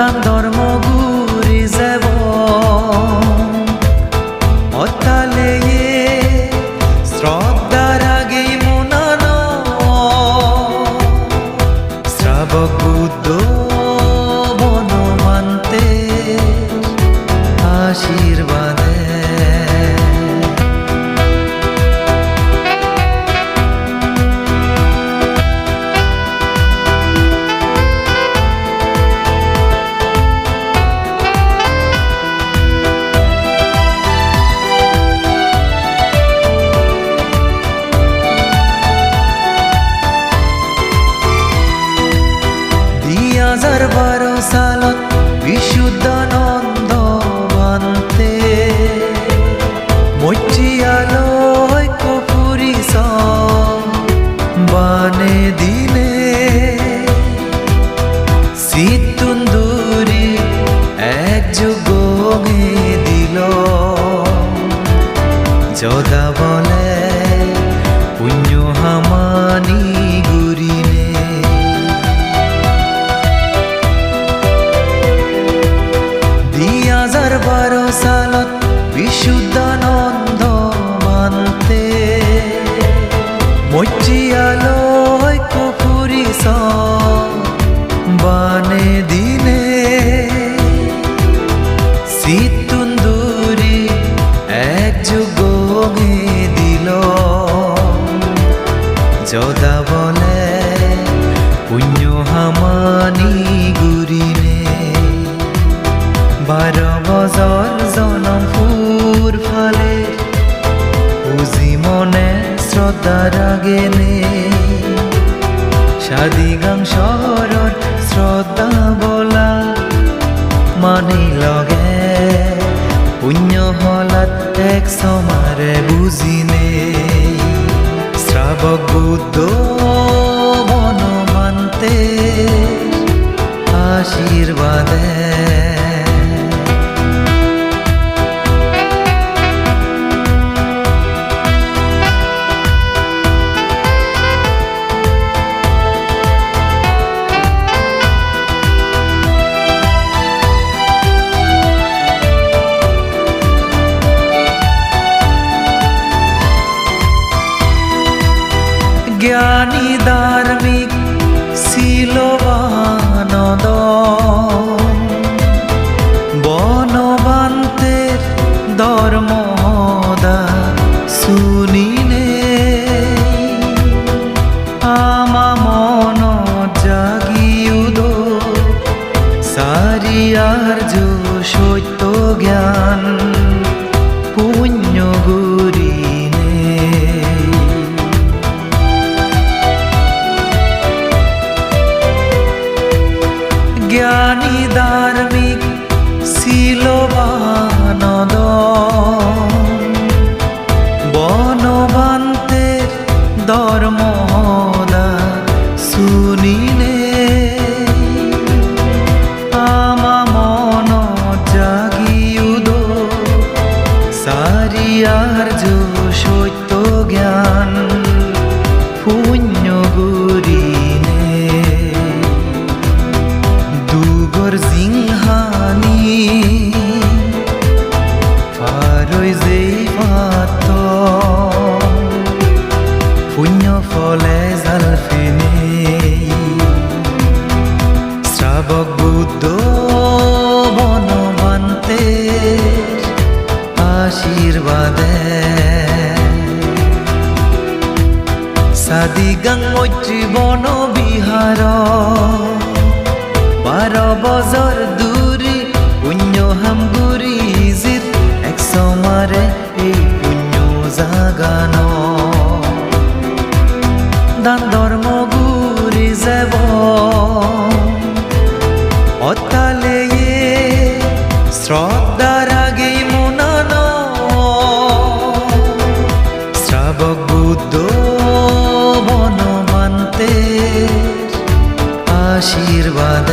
দান ধৰ্ম বাৰ চালত বিশুদ্ধানন্দ বান্তে। মৈত্ৰীয়ালয় কপুৰী বানে দিলে শীতুন্দুরি এক যুগে দিল যদা শ্ৰদ্ধা বলা মানি লগে। পুণ্য হলাত এক সমাৰে বুজিনে শ্রাবক বুদ্ধ বনমান্তে আশীৰ্বাদে জ্ঞানী ধার্মিক শিলবানদ বনবান্তের ধর্মদা শুনিলে আমা মন জাগিউদ সারিয়ার সত্য জ্ঞান পুণ্য জ্ঞানী শ্রাবক বুদ্ধ বনবান্তে আশীর্বাদে। সাদিগাং মৈত্রী বন বিহার বাৰ বজৰ দূৰি পুণ্য হামগুৰি জিত, এক সমাৰে এই পুণ্য জাগান। দান শ্রদ্ধার আগে মনান শ্রাবক বুদ্ধ বনমান্তে আশীর্বাদ।